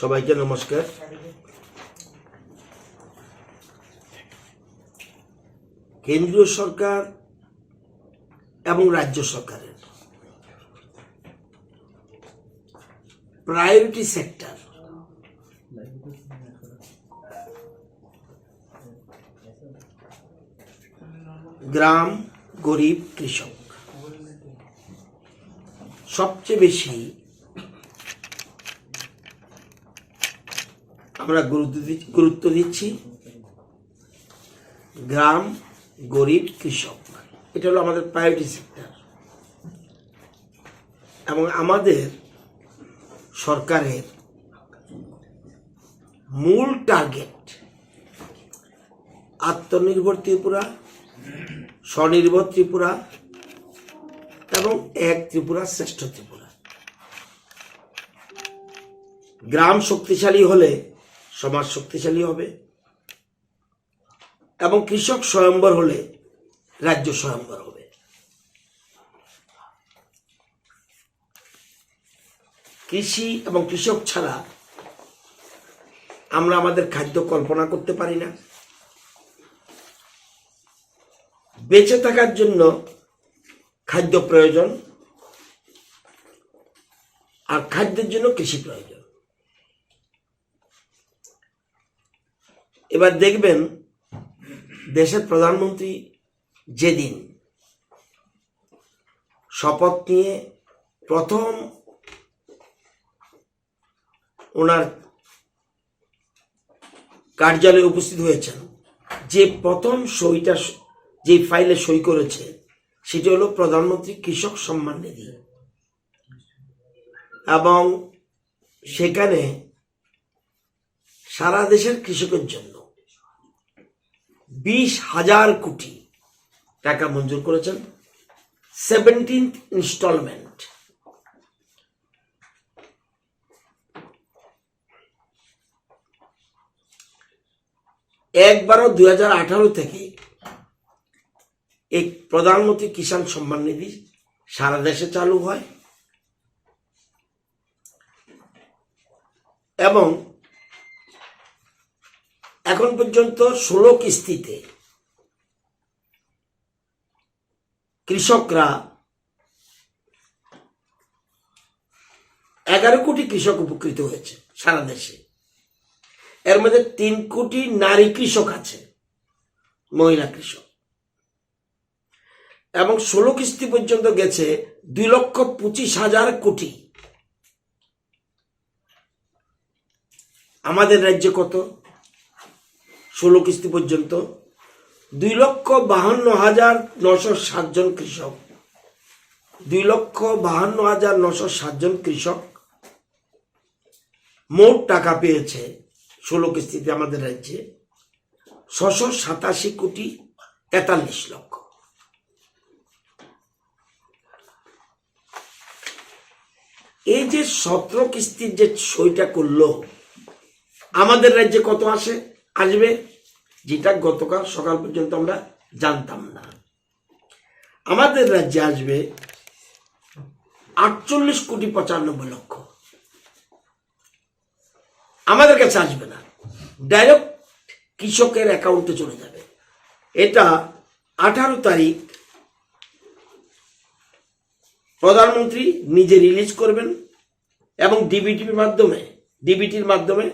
সবাইকে নমস্কার। কেন্দ্রীয় সরকার এবং রাজ্য সরকারের প্রায়োরিটি সেক্টর গ্রাম গরিব কৃষক। সবচেয়ে বেশি আমরা গুরুত্ব গুরুত্ব দিচ্ছি গ্রাম, গরিব, কৃষক। এটা হলো আমাদের প্রায়োরিটি সেক্টর এবং আমাদের সরকারের মূল টার্গেট আত্মনির্ভর ত্রিপুরা, স্বনির্ভর ত্রিপুরা এবং এক ত্রিপুরা শ্রেষ্ঠ ত্রিপুরা। গ্রাম শক্তিশালী হলে সমাজ শক্তিশালী হবে এবং কৃষক স্বয়ম্বর হলে রাজ্য স্বয়ম্বর হবে। কৃষি এবং কৃষক ছাড়া আমরা আমাদের খাদ্য কল্পনা করতে পারি না। বেঁচে থাকার জন্য খাদ্য প্রয়োজন, আর খাদ্যের জন্য কৃষি প্রয়োজন। এবার দেখবেন দেশের প্রধানমন্ত্রী যেদিন শপথ নিয়ে প্রথম ওনার কার্যালয়ে উপস্থিত হয়েছেন, যে প্রথম সইটা যে ফাইলে সই করেছে, সেটি হলো প্রধানমন্ত্রী কৃষক সম্মান নিধি। এবং সেখানে সারা দেশের কৃষকের জন্য বিশ হাজার কোটি টাকা মঞ্জুর করেছেন। সেভেন্টিন ইনস্টলমেন্ট এক বারো দুই থেকে এই প্রধানমন্ত্রী কিষাণ সম্মান নিধি সারা দেশে চালু হয়। এবং এখন পর্যন্ত ষোলো কিস্তিতে কৃষকরা এগারো কোটি কৃষক উপকৃত হয়েছে সারা দেশে। এর মধ্যে তিন কোটি নারী কৃষক আছে, মহিলা কৃষক। এবং ষোলো কিস্তি পর্যন্ত গেছে দুই লক্ষ পঁচিশ হাজার কোটি। আমাদের রাজ্যে কত? ষোলো কিস্তি পর্যন্ত দুই লক্ষ বাহান্ন হাজার নশো সাতজন কৃষক। দুই লক্ষ বাহান্ন হাজার নশো সাতজন কৃষক মোট টাকা পেয়েছে ষোলো কিস্তিতে আমাদের রাজ্যে। ছশো সাতাশি কোটি তেতাল্লিশ লক্ষ। এই যে সতেরো কিস্তির যে সইটা করল, আমাদের রাজ্যে কত আসে? আসবে, যেটা গতকাল সকাল পর্যন্ত আমরা জানতাম না। আমাদের রাজ্যে আসবে আটচল্লিশ কোটি পঁচানব্বই লক্ষ। আমাদের কাছে আসবে না। ডাইরেক্ট কৃষকের অ্যাকাউন্টে চলে যাবে। এটা আঠারো তারিখ প্রধানমন্ত্রী নিজে রিলিজ করবেন এবং ডিবিটির মাধ্যমে ডিবিটির মাধ্যমে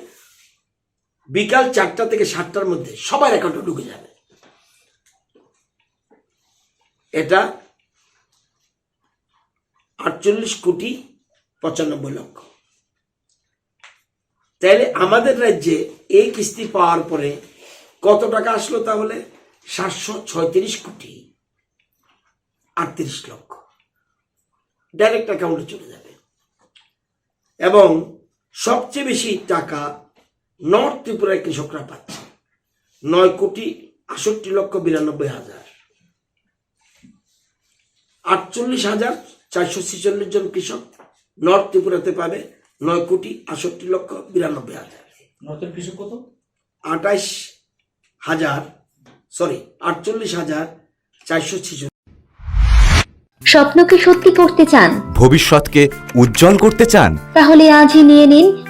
বিকাল চারটা থেকে সাতটার মধ্যে সবার অ্যাকাউন্টে ঢুকে যাবে। এটা আটচল্লিশ কোটি পঁচানব্বই লক্ষ। তাহলে আমাদের রাজ্যে এই কিস্তি পাওয়ার পরে কত টাকা আসলো তাহলে? সাতশো ছয়ত্রিশ কোটি আটত্রিশ লক্ষ। ডাইরেক্ট অ্যাকাউন্টে চলে যাবে। এবং সবচেয়ে বেশি টাকা নর্থ ত্রিপুরায় কৃষকরা পাচ্ছে। নয় কোটি আষট্টি লক্ষ বিরানব্বই হাজার। আটচল্লিশ হাজার চারশো ছেচল্লিশ জন কৃষক নর্থ ত্রিপুরাতে পাবে। নয় কোটি আষট্টি লক্ষ বিরানব্বই হাজার। নর্থের কৃষক কত? আঠাইশ হাজার সরি আটচল্লিশ হাজার চারশো ছেচল্লিশ স্বপ্নকে সত্যি করতে চান? ভবিষ্যৎকে উজ্জ্বল করতে চান? তাহলে আজই নিয়ে নিন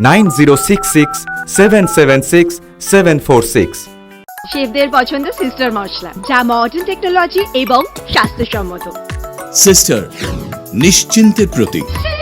nine zero six six seven seven six seven four six. শেফদের পছন্দ সিস্টার মশলা যা মডার্ন টেকনোলজি এবং স্বাস্থ্যসম্মত। সিস্টার নিশ্চিন্তের প্রতীক।